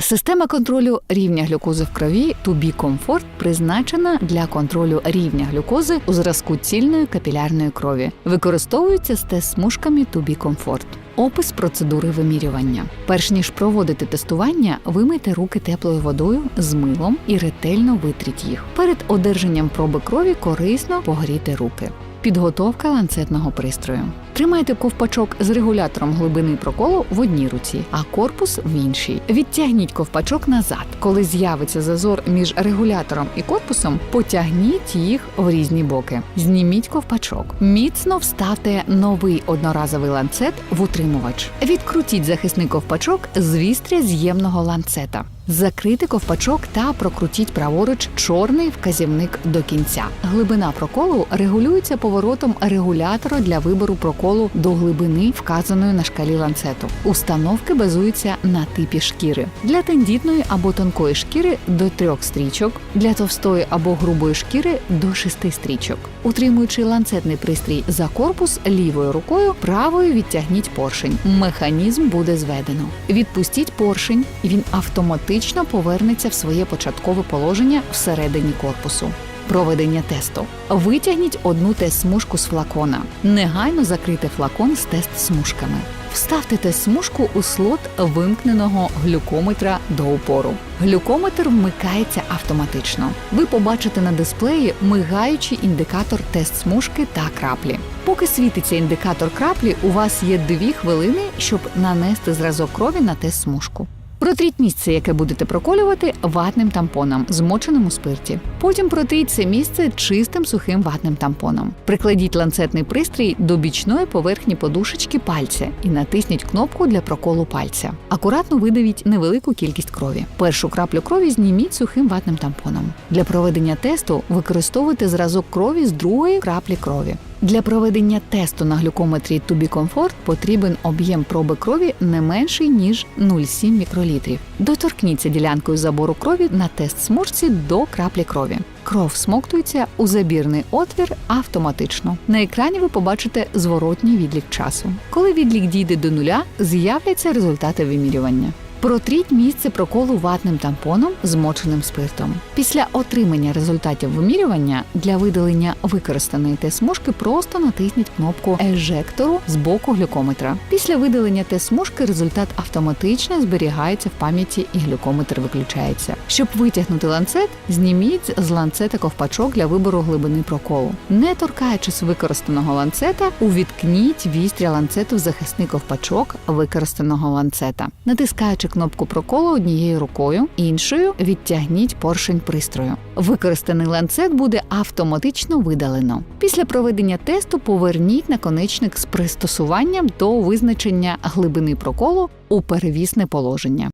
Система контролю рівня глюкози в крові Tubi Comfort призначена для контролю рівня глюкози у зразку цільної капілярної крові. Використовується з тест-смужками Tubi Comfort. Опис процедури вимірювання. Перш ніж проводити тестування, вимийте руки теплою водою з милом і ретельно витріть їх. Перед одержанням проби крові корисно погріти руки. Підготовка ланцетного пристрою. Тримайте ковпачок з регулятором глибини проколу в одній руці, а корпус в іншій. Відтягніть ковпачок назад. Коли з'явиться зазор між регулятором і корпусом, потягніть їх в різні боки. Зніміть ковпачок. Міцно вставте новий одноразовий ланцет в утримувач. Відкрутіть захисний ковпачок з вістря з'ємного ланцета. Закрити ковпачок та прокрутіть праворуч чорний вказівник до кінця. Глибина проколу регулюється поворотом регулятора для вибору проколу до глибини, вказаної на шкалі ланцету. Установки базуються на типі шкіри. Для тендітної або тонкої шкіри до трьох стрічок, для товстої або грубої шкіри до шести стрічок. Утримуючи ланцетний пристрій за корпус лівою рукою, правою відтягніть поршень. Механізм буде зведено. Відпустіть поршень, він автоматично повернеться в своє початкове положення всередині корпусу. Проведення тесту. Витягніть одну тест-смужку з флакона. Негайно закрийте флакон з тест-смужками. Вставте тест-смужку у слот вимкненого глюкометра до упору. Глюкометр вмикається автоматично. Ви побачите на дисплеї мигаючий індикатор тест-смужки та краплі. Поки світиться індикатор краплі, у вас є дві хвилини, щоб нанести зразок крові на тест-смужку. Протріть місце, яке будете проколювати, ватним тампоном, змоченим у спирті. Потім протріть це місце чистим сухим ватним тампоном. Прикладіть ланцетний пристрій до бічної поверхні подушечки пальця і натисніть кнопку для проколу пальця. Акуратно видавіть невелику кількість крові. Першу краплю крові зніміть сухим ватним тампоном. Для проведення тесту використовуйте зразок крові з другої краплі крові. Для проведення тесту на глюкометрі Comfort потрібен об'єм проби крові не менший ніж 0,7 мікролітрів. Доторкніться ділянкою забору крові на тест смужці до краплі крові. Кров смоктується у забірний отвір автоматично. На екрані ви побачите зворотній відлік часу. Коли відлік дійде до нуля, з'являться результати вимірювання. Протріть місце проколу ватним тампоном, змоченим спиртом. Після отримання результатів вимірювання для видалення використаної тест-смужки просто натисніть кнопку ежектору з боку глюкометра. Після видалення тест-смужки результат автоматично зберігається в пам'яті і глюкометр виключається. Щоб витягнути ланцет, зніміть з ланцета ковпачок для вибору глибини проколу. Не торкаючись використаного ланцета, увіткніть вістря ланцету в захисний ковпачок використаного ланцета. Натискаючи кнопку проколу однією рукою, іншою відтягніть поршень пристрою. Використаний ланцет буде автоматично видалено. Після проведення тесту поверніть наконечник з пристосуванням до визначення глибини проколу у перевісне положення.